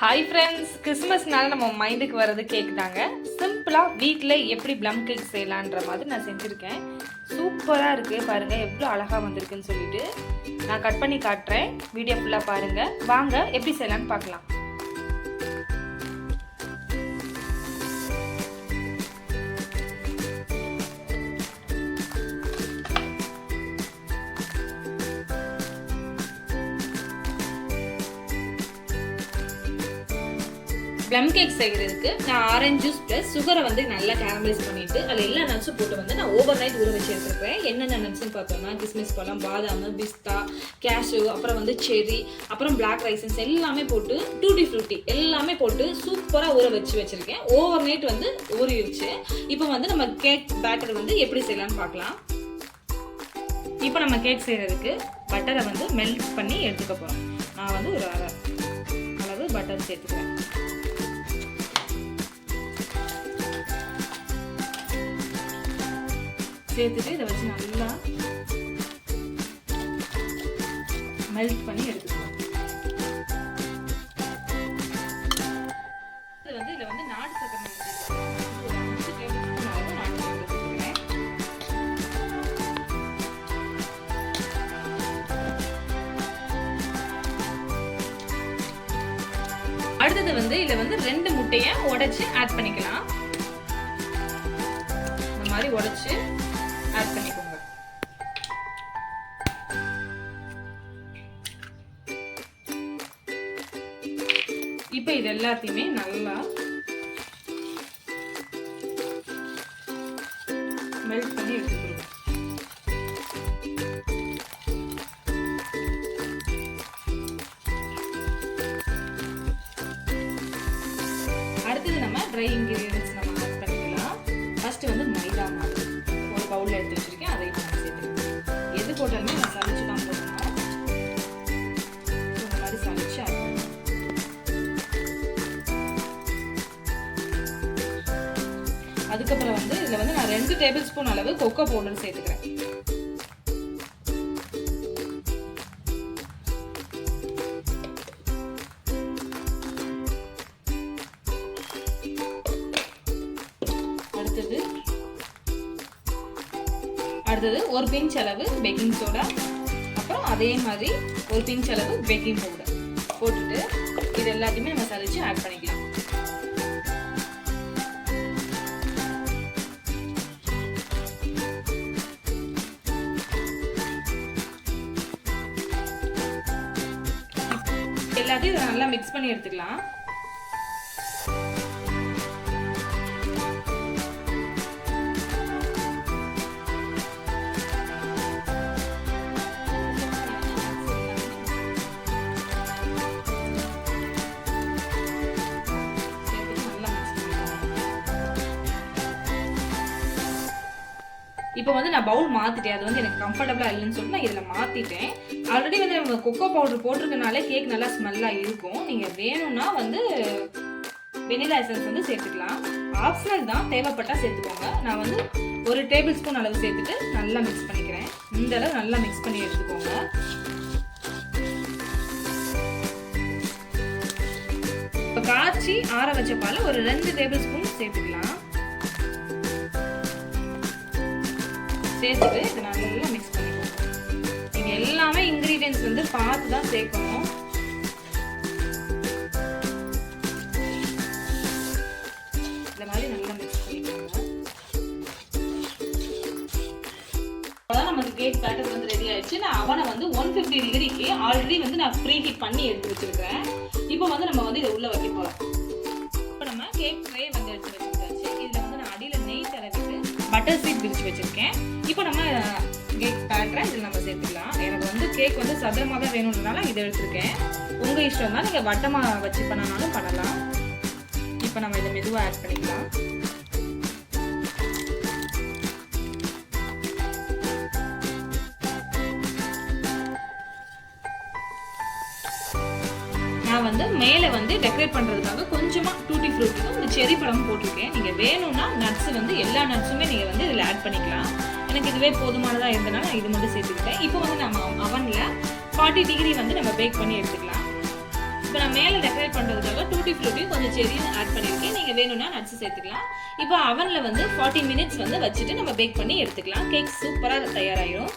Hi friends கிறிஸ்மஸ்னால நம்ம மைண்டுக்கு வர்றது கேக் தாங்க. சிம்பிளாக வீட்டில் எப்படி ப்ளம் கேக் செய்யலான்ற மாதிரி நான் செஞ்சுருக்கேன். சூப்பராக இருக்குது பாருங்கள் எவ்வளோ அழகாக வந்திருக்குன்னு சொல்லிட்டு. நான் கட் பண்ணி காட்டுறேன். வீடியோ ஃபுல்லாக பாருங்கள் வாங்க எப்படி செய்யலான்னு பார்க்கலாம். ப்ளம் கேக் செய்கிறதுக்கு நான் ஆரஞ்சு ஜூஸ் ப்ளஸ் சுகரை வந்து நல்லா கேரமலைஸ் பண்ணிட்டு அதில் எல்லா நட்ஸும் போட்டு வந்து நான் ஓவர் நைட் ஊற வச்சு எடுத்துருக்கேன் என்னென்ன நட்ஸ்னு பார்த்தோம்னா கிஸ்மிஸ் பழம் பாதாம் பிஸ்தா கேஷு அப்புறம் வந்து செரி அப்புறம் பிளாக் ரைசன்ஸ் எல்லாமே போட்டு டூட்டி ஃப்ரூட்டி எல்லாமே போட்டு சூப்பராக ஊற வச்சு வச்சுருக்கேன். ஓவர் நைட் வந்து ஊறிடுச்சு இப்போ வந்து நம்ம கேக் பேட்டர் வந்து எப்படி செய்யலாம்னு பார்க்கலாம். இப்போ நம்ம கேக் செய்கிறதுக்கு பட்டரை வந்து மெல்ட் பண்ணி எடுத்துக்க போகிறோம் நான் வந்து ஒரு அரை அளவு பட்டர் சேர்த்துக்கிறேன். சேர்த்துட்டு இதை வச்சு நல்லா மெல்ட் பண்ணி எடுத்துக்கலாம். இது வந்து இதில் வந்து நாட்டு சக்கரை அடுத்தது வந்து இதில் வந்து ரெண்டு முட்டையை உடைச்சு ஆட் பண்ணிக்கலாம். இந்த மாதிரி உடைச்சு ஆட் பண்ணிக்கோங்க. இப்போ இது எல்லாத்தையுமே நல்லா மெல்ட் பண்ணி எடுத்துக்கிறோம் அடுத்தது நம்ம ட்ரை இன்கிரியன்ஸ் அதுக்கப்புறம் வந்து இதில் வந்து நான் ரெண்டு டேபிள் ஸ்பூன் அளவு கொக்கோ பவுடர் சேர்த்துக்கிறேன். அடுத்தது அடுத்தது ஒரு பிஞ்ச் அளவு பேக்கிங் சோடா அப்புறம் அதே மாதிரி ஒரு பிஞ்ச் அளவு பேக்கிங் பவுடர் போட்டுட்டு இது எல்லாத்தையுமே நம்ம சலிச்சு ஆட் பண்ணிக்கலாம். எல்லாத்தையும் நல்லா மிக்ஸ் பண்ணி எடுத்துக்கலாம். இப்போ வந்து நான் பவுல் மாற்றிட்டேன் அது வந்து எனக்கு கம்ஃபர்டபுளாக இல்லைன்னு சொல்லிட்டு நான் இதில் மாற்றிட்டேன் ஆல்ரெடி வந்து நம்ம கொக்கோ பவுடர் போட்டிருக்கனாலே கேக் நல்லா ஸ்மெல்லாக இருக்கும். நீங்கள் வேணும்னா வந்து வெனிலா எசன்ஸ் வந்து சேர்த்துக்கலாம். ஆப்ஷனல் தான் தேவைப்பட்டால் சேர்த்துக்கோங்க. நான் வந்து ஒரு டேபிள் ஸ்பூன் அளவு சேர்த்துட்டு நல்லா மிக்ஸ் பண்ணிக்கிறேன். இந்த அளவு நல்லா மிக்ஸ் பண்ணி எடுத்துக்கோங்க. இப்போ காய்ச்சி ஆற வச்ச பால் ஒரு ரெண்டு டேபிள் ஸ்பூன் சேர்த்துக்கலாம். சேர்த்துட்டு இதை நல்லா மிக்ஸ் பண்ணிக்கணும் நீங்கள் எல்லாமே இன்க்ரீடியன்ஸ் வந்து பார்த்து தான் சேர்க்கணும். இந்த மாதிரி நல்லா மிக்ஸ் பண்ணிக்கோங்க. அதான் நமக்கு கேக் பேட்டர் வந்து ரெடி ஆயிடுச்சு. நான் அவனை வந்து ஒன் ஃபிஃப்டி டிகிரிக்கு ஆல்ரெடி வந்து நான் ப்ரீ ஹீட் பண்ணி எடுத்து வச்சிருக்கிறேன். இப்போ வந்து நம்ம வந்து இதை உள்ள வைக்க போகிறோம் இப்போ நம்ம கேக் ட்ரே வந்து எடுத்து பட்டர் சீட் பிரித்து வச்சுருக்கேன். இப்போ நம்ம கேக் பேட்டரை இதில் நம்ம சேர்த்துக்கலாம். எனக்கு வந்து கேக் வந்து சதுரமாக தான் வேணும்னால இதை எடுத்துருக்கேன். உங்கள் இஷ்டம் தான் நீங்கள் வட்டமாக வச்சு பண்ணனாலும் பண்ணலாம். இப்போ நம்ம இதை மெதுவாக ஆட் பண்ணிக்கலாம். நான் வந்து மேலே வந்து டெக்கரேட் பண்ணுறதுக்காக கொஞ்சமாக டூட்டி ஃப்ரூட்டிக்கும் இந்த செரி பழமும் போட்டிருக்கேன். நீங்கள் வேணும்னா நட்ஸ் வந்து எல்லா நட்ஸுமே நீங்கள் வந்து இதில் ஆட் பண்ணிக்கலாம். எனக்கு இதுவே போதுமானதாக இருந்தனால நான் இது மட்டும் சேர்த்துக்கிட்டேன் இப்போ வந்து நம்ம அவனில் ஃபார்ட்டி டிகிரி வந்து நம்ம பேக் பண்ணி எடுத்துக்கலாம். இப்போ நான் மேலே டெக்கரேட் பண்ணுறதுக்காக டூட்டி ஃப்ரூட்டையும் கொஞ்சம் செரியும் ஆட் பண்ணியிருக்கேன். நீங்கள் வேணும்னா நட்ஸ் சேர்த்துக்கலாம். இப்போ அவனில் வந்து ஃபார்ட்டி மினிட்ஸ் வந்து வச்சுட்டு நம்ம பேக் பண்ணி எடுத்துக்கலாம். கேக் சூப்பராக தயாராகிடும்